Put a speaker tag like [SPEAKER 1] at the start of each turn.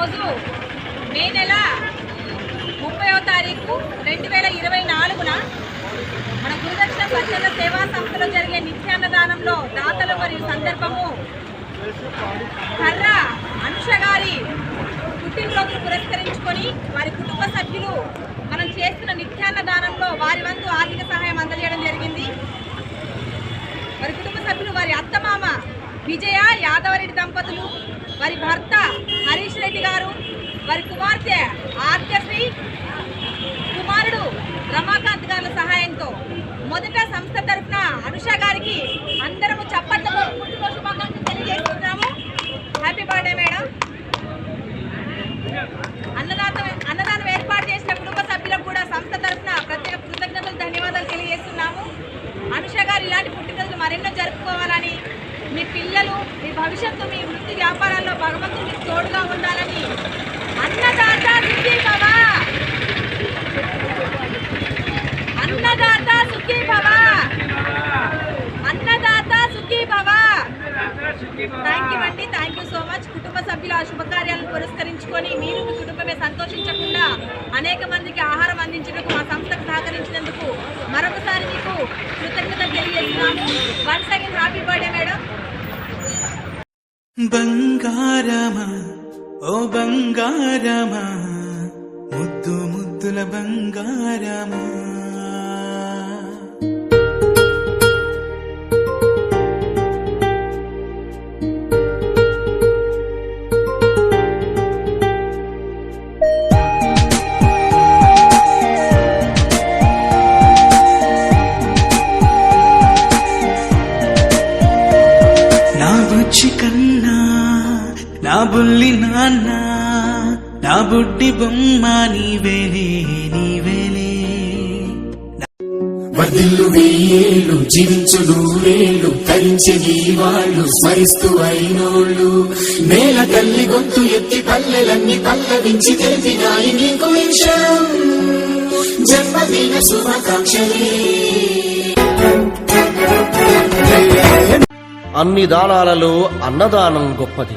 [SPEAKER 1] రోజు మే నెల ముప్పైవ తారీఖు రెండు వేల ఇరవై నాలుగున మన గురుదక్షిణ స్వచ్ఛంద సేవా సంస్థలో జరిగే నిత్యాన్నదానంలో దాతలు మరియు సందర్భము కర్ర అనుష గారి పుట్టినరోజు పురస్కరించుకొని వారి కుటుంబ సభ్యులు మనం చేస్తున్న నిత్యాన్నదానంలో వారి వంతు ఆర్థిక సహాయం అందజేయడం జరిగింది. వారి కుటుంబ సభ్యులు వారి అత్తమామ విజయ యాదవరెడ్డి దంపతులు వారి భర్త వారి కుమార్తె ఆర్కశ్రీ కుమారుడు రమాకాంత్ గారి సహాయంతో మొదట సంస్థ తరఫున అనుష గారికి అందరము చప్పట్లతో పుట్టినరోజు శుభాకాంక్షలు తెలియజేస్తున్నాము. హ్యాపీ బర్త్డే మేడం అన్నదాతం అన్నదానం ఏర్పాటు చేసిన కుటుంబ సభ్యులకు కూడా సంస్థ తరఫున ప్రత్యేక కృతజ్ఞతలు ధన్యవాదాలు తెలియజేస్తున్నాము. అనుష గారు ఇలాంటి పుట్టినరోజులు మరెన్నో జరుపుకోవాలని మీ పిల్లలు మీ భవిష్యత్తు మీ వృత్తి వ్యాపారాల్లో భగవంతుడు మీకు తోడుగా ఉండాలి వాళ్ళు పురస్కరించుకొని మీరు మీ కుటుంబమే సంతోషించకుండా అనేక మందికి ఆహారం అందించినందుకు మా సంస్థకు సహకరించినందుకు మరొకసారి మీకు కృతజ్ఞతలు తెలియజేస్తున్నాము. One second happy birthday madam.
[SPEAKER 2] బంగారమా ఓ బంగారమా ముద్దు ముద్దుల బంగారమా. బుల్లి నాన్న నా బుడ్డి బొమ్మ నీవేలే నీవేలే
[SPEAKER 3] వర్ధిల్లు వెయ్యేళ్ళు జీవించు నూరేళ్ళు తరించే నీ వాళ్ళు స్మరిస్తూ అయినోళ్ళు. నేల తల్లి గొంతు ఎత్తి పల్లెలన్నీ పల్లవించి తెలిపినాయి నీకు విషయం. జన్మదిన శుభాకాంక్షలే.
[SPEAKER 4] అన్ని దానాలలో అన్నదానం గొప్పది.